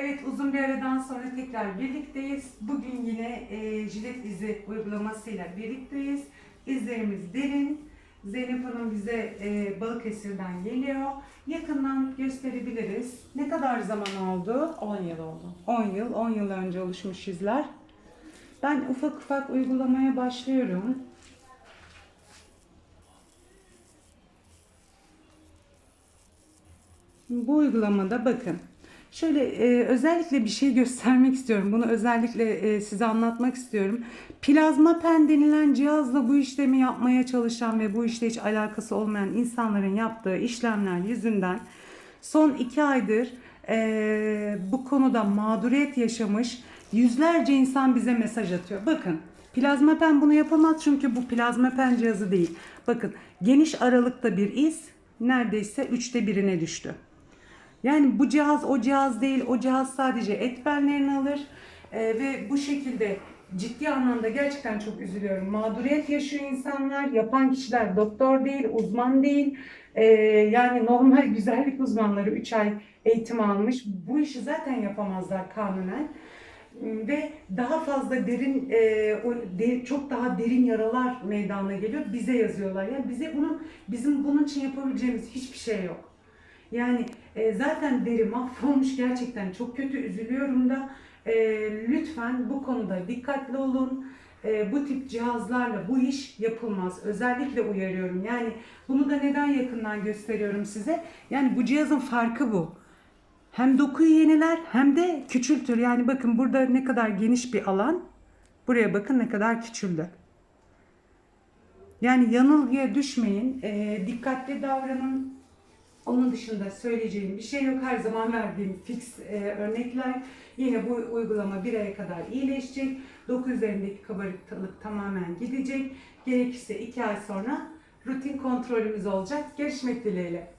Evet uzun bir aradan sonra tekrar birlikteyiz. Bugün yine e, jilet izi uygulamasıyla birlikteyiz. İzlerimiz derin. Zeynep Hanım bize e, Balıkesir'den geliyor. Yakından gösterebiliriz. Ne kadar zaman oldu? 10 yıl oldu. 10 yıl, 10 yıl önce oluşmuş izler. Ben ufak ufak uygulamaya başlıyorum. Bu uygulamada bakın. Şöyle e, özellikle bir şey göstermek istiyorum. Bunu özellikle e, size anlatmak istiyorum. Plazma pen denilen cihazla bu işlemi yapmaya çalışan ve bu işle hiç alakası olmayan insanların yaptığı işlemler yüzünden son iki aydır e, bu konuda mağduriyet yaşamış yüzlerce insan bize mesaj atıyor. Bakın plazma pen bunu yapamaz çünkü bu plazma pen cihazı değil. Bakın geniş aralıkta bir iz neredeyse üçte birine düştü. Yani bu cihaz o cihaz değil, o cihaz sadece et benlerini alır Ee, ve bu şekilde ciddi anlamda gerçekten çok üzülüyorum. Mağduriyet yaşıyor insanlar, yapan kişiler doktor değil, uzman değil. Ee, yani normal güzellik uzmanları 3 ay eğitim almış. Bu işi zaten yapamazlar kanunen. Ve daha fazla derin, e, o de- çok daha derin yaralar meydana geliyor. Bize yazıyorlar. Yani bize bunu, bizim bunun için yapabileceğimiz hiçbir şey yok. Yani e, zaten deri mahvolmuş gerçekten çok kötü üzülüyorum da e, lütfen bu konuda dikkatli olun. E, bu tip cihazlarla bu iş yapılmaz. Özellikle uyarıyorum. Yani bunu da neden yakından gösteriyorum size? Yani bu cihazın farkı bu. Hem dokuyu yeniler hem de küçültür. Yani bakın burada ne kadar geniş bir alan. Buraya bakın ne kadar küçüldü. Yani yanılgıya düşmeyin. E, dikkatli davranın. Onun dışında söyleyeceğim bir şey yok. Her zaman verdiğim fix e, örnekler. Yine bu uygulama bir aya kadar iyileşecek. Doku üzerindeki kabarıklık tamamen gidecek. Gerekirse iki ay sonra rutin kontrolümüz olacak. Görüşmek dileğiyle.